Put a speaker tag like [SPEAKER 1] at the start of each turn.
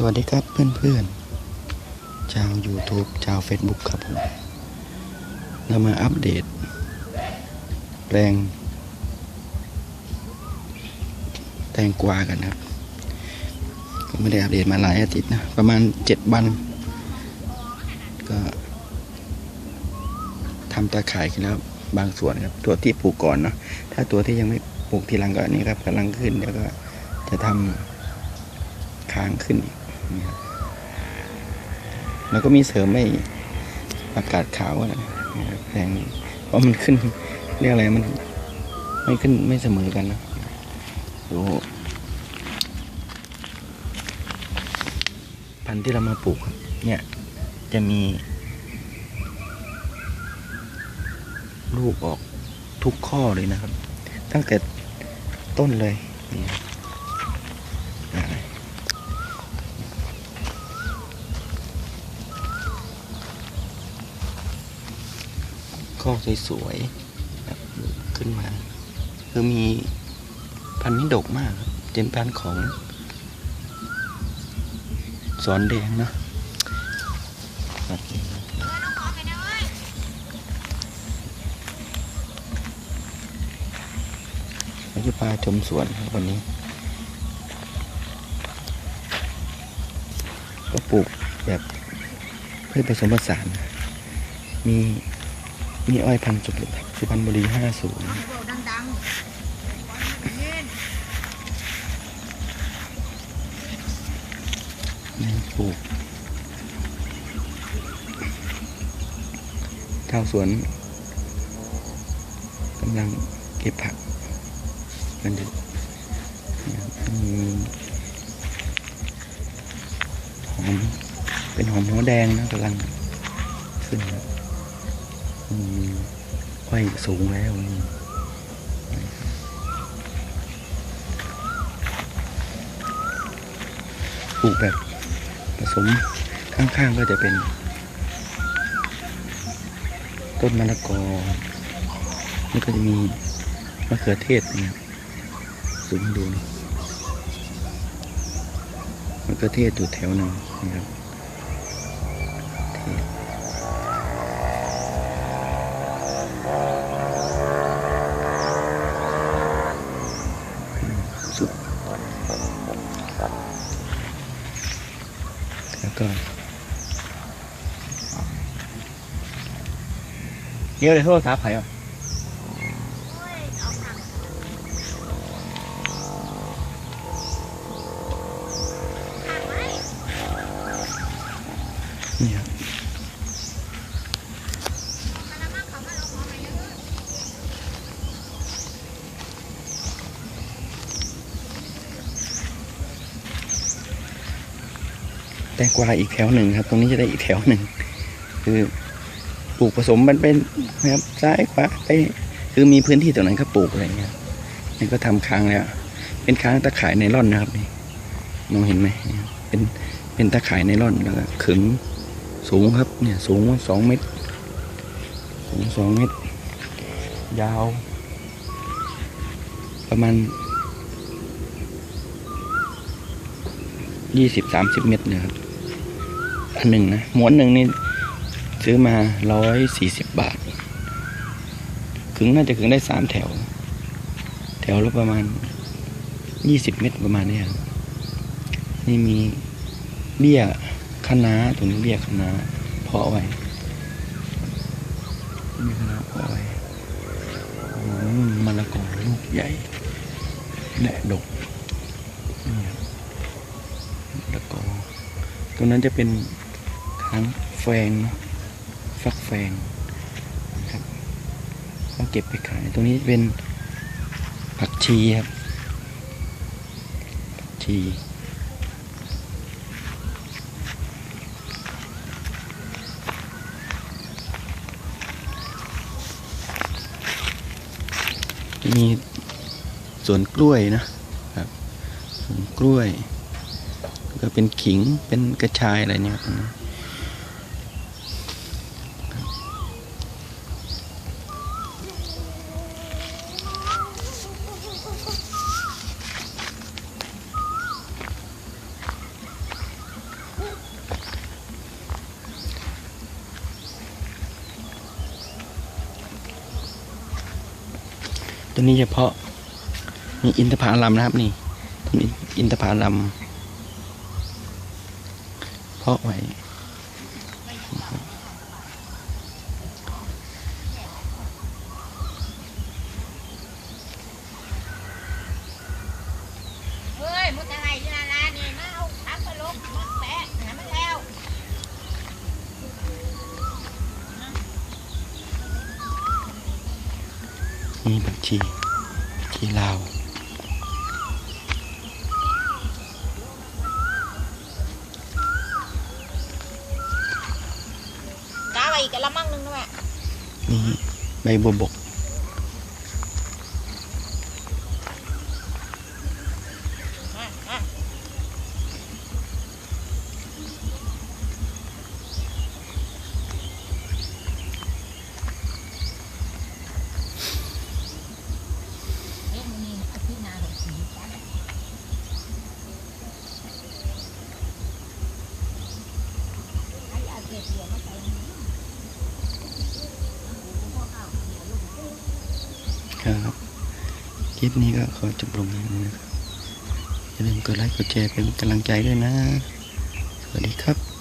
[SPEAKER 1] สวัสดีครับเพื่อนๆชาว YouTube ชาว Facebook ครับผมเรามาอัปเดต แปลง แตงกวากันครับ ก็ไม่ได้อัปเดตมาหลายอาทิตย์นะ ประมาณเจ็ดวัน ก็ทำตาข่ายขึ้นแล้วบางส่วนครับ ตัวที่ปลูกก่อนเนาะถ้าตัวที่ยังไม่ปลูกทีหลังก็อันนี้ครับกำลังขึ้นเดี๋ยวก็จะทำค้างขึ้นอีก นี่ครับแล้วก็มีเสริมไม่อากาศขาวนะครับแพงเพราะมันขึ้นเรียกอะไรมันไม่ขึ้นไม่เสมอกันนะดูพันธุ์ที่เรามาปลูกเนี่ยจะมี ลูกออกทุกข้อเลยนะครับ ตั้งแต่ต้นเลยนี่ อ่าข้อสวยๆแบบขึ้นมา คือมีพันธุ์นี้ดกมากเป็นพันธุ์ของ สอนแดงนะครับเราจะพาชมสวนวันนี้ ก็ปลูกแบบเพื่อผสมผสานมี มีอ้อยพันธุ์สุพรรณสุพรรณบุรีห้าศูนย์นี่ปลูกชาวสวนกำลังเก็บผักกันอยู่นะครับมีหอมเป็นหอมหัวแดงนะกำลังขึ้น มีอ้อยสูงแล้วนี่ปลูกแบบผสมข้างๆก็จะเป็น ต้นมะละกอนี่ก็จะมีมะเขือเทศนะครับสูงดูนมะเขือเทศอยู่แถวหนึ่งนะครับ เดี๋ยวเลยโทรศัพท์ใครอะนี่ครับแตงกวาอีกแถวหนึ่งครับ ตรงนี้จะได้อีกแถวหนึ่งคือ ปลูกผสมมันเป็นนะครับซ้ายขวาไปคือมีพื้นที่ตรงนั้นก็ปลูกอะไรเงี้ยนี่ก็ทำค้างแล้ว เป็นค้างตะข่ายไนล่อนนะครับนี่มองเห็นไหมเป็นเป็นตะข่ายไนล่อนแล้วก็ขึงสูงครับเนี่ยสูงสองเมตรสูงสองเมตร ยาว ประมาณยี่สิบสามสิบเมตรเนะครับอันหนึ่งนะม้วนหนึ่งนี่ ซื้อมาร้อยสี่สิบบาทขึงน่าจะขึงได้สามแถว แถวละประมาณยี่สิบเมตรประมาณเนี้ยครับนี่มีเบี้ยคะน้าตรงนี้เบี้ยคะน้าเพาะไว้เบี้ยคะน้าเพาะไว้มะละกอลูกใหญ่และดกมะละกอตรงนั้นจะเป็นทางแฟงเนอะ ฟักแฟงครับเขาเก็บไปขายตรงนี้เป็นผักชีครับผักชีมีสวนกล้วยนะครับสวนกล้วย ก็เป็นขิงเป็นกระชายอะไรเนี่ยครับ ตัวนี้เฉพาะมีอินทผลัมนะครับนี่ต้นอินทผลัมเพาะไว้
[SPEAKER 2] นี่
[SPEAKER 1] ผักชีผักชีลาว
[SPEAKER 2] กาไปอีกกะละมังหนึงนะแม่
[SPEAKER 1] นี่ใบบัวบก ครับคลิปนี้ก็ขอจบลงอย่างนี้นะครับอย่าลืมกดไลค์กดแชร์เป็นกำลังใจด้วยนะ สวัสดีครับ